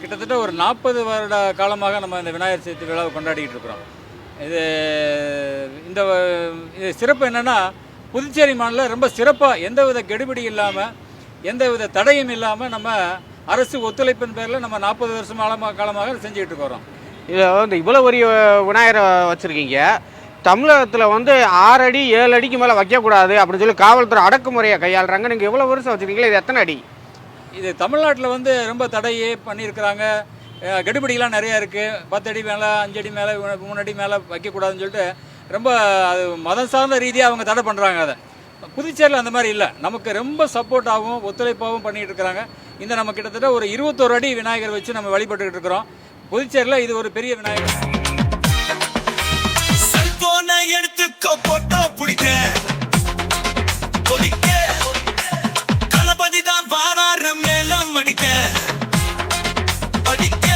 கிட்டத்தட்ட ஒரு நாற்பது வருட காலமாக நம்ம இந்த விநாயகர் சதுர்த்தி விழாவை கொண்டாடிக்கிட்டு இருக்கிறோம். இது இந்த இது சிறப்பு என்னென்னா புதுச்சேரி மாநிலம் ரொம்ப சிறப்பாக எந்தவித கெடுபிடி இல்லாமல் எந்தவித தடையும் இல்லாமல் நம்ம அரசு ஒத்துழைப்பின் பேரில் நம்ம நாற்பது வருஷம் காலமாக காலமாக செஞ்சுக்கிட்டு இருக்கிறோம். இதில் வந்து இவ்வளோ பெரிய விநாயகரை வச்சுருக்கீங்க. தமிழகத்தில் வந்து ஆறு அடி ஏழு அடிக்கு மேலே வைக்கக்கூடாது அப்படின்னு சொல்லி காவல்துறை அடக்குமுறையை கையாளுறாங்க. நீங்கள் எவ்வளோ வருஷம் வச்சுருக்கீங்களா இது எத்தனை அடி? இது தமிழ்நாட்டில் வந்து ரொம்ப தடையே பண்ணியிருக்கிறாங்க. அஹ் நிறையா இருக்குது பத்து அடி மேலே அஞ்சு அடி மேலே மூணு அடி மேலே வைக்கக்கூடாதுன்னு சொல்லிட்டு ரொம்ப அது மதம் சார்ந்த ரீதியாக அவங்க தடை பண்ணுறாங்க அதை. புதுச்சேரியில் அந்த மாதிரி இல்லை. நமக்கு ரொம்ப சப்போர்ட்டாகவும் ஒத்துழைப்பாகவும் பண்ணிகிட்டு இருக்கிறாங்க. இந்த நம்ம கிட்டத்தட்ட ஒரு இருபத்தோரு அடி விநாயகர் வச்சு நம்ம வழிபட்டுக்கிட்டு இருக்கிறோம். புதுச்சேரியில் இது ஒரு பெரிய விநாயகர். படிக்க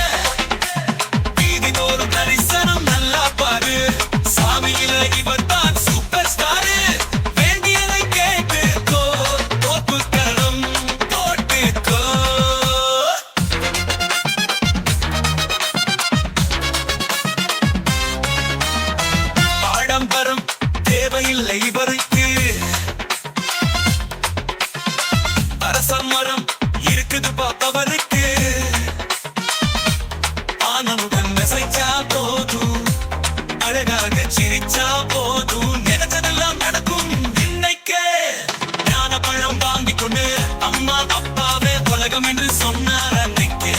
வீதி தோறும் தரிசனம் நல்லா பாரு சாமியில இவர் தான் சூப்பர் ஸ்டாரு வேண்டியதை கேட்டுக்கோ தோப்பு கரம் போட்டுக்கோ ஆடம்பரம் தேவையில்லை சிரிச்சா போதும். நினைச்சதெல்லாம் நடக்கும். இன்னைக்கு ஞான பழம் வாங்கி கொண்டு அம்மா அப்பாவே உலகம் என்று சொன்னார் அன்னைக்கே.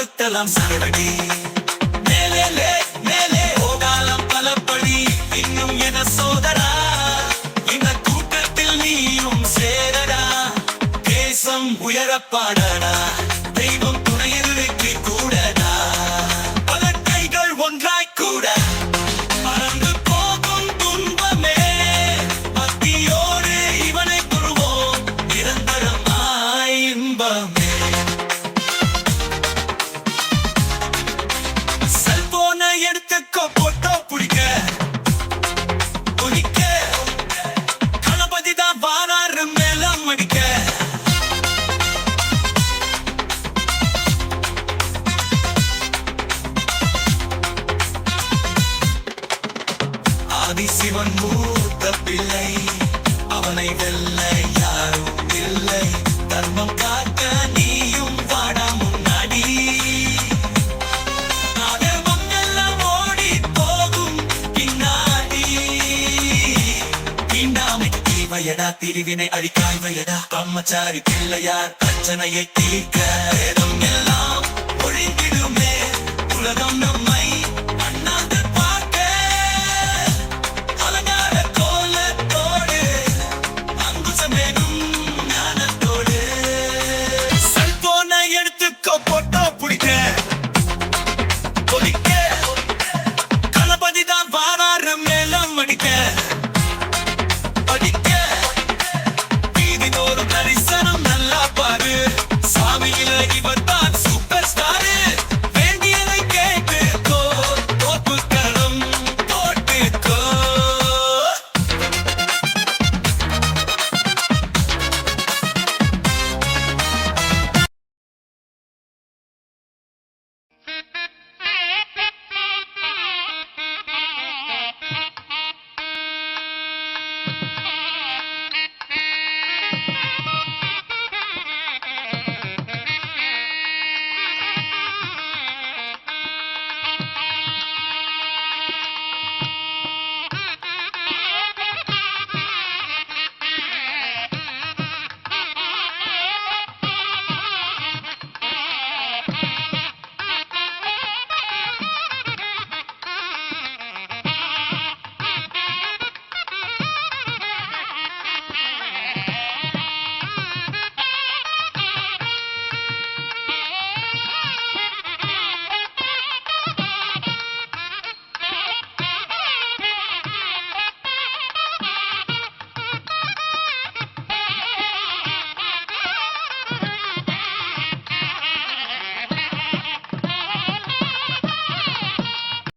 படுத்தலாம் கொளுத்தலாம் மேலே மேலே. போகாலம் பலப்படி இன்னும் என சோதரா. இந்த கூட்டத்தில் நீயும் சேரடா. தேசம் உயரப்பாடடா தெய்வம் அவனை வெல்ல யாரும் இல்லை. தர்மம் காக்க நீயும் வாடா முன்னாடி. அதர்மம் எல்லாம் ஓடி போகும் பின்னாடி. பிரிவினை அழிக்காய் வயடா பிரம்மச்சாரி பிள்ளையார் பிரச்சனையை தீர்க்க வேதம் எல்லாம் ஒழிந்திடுமே. உலகம் நம்மை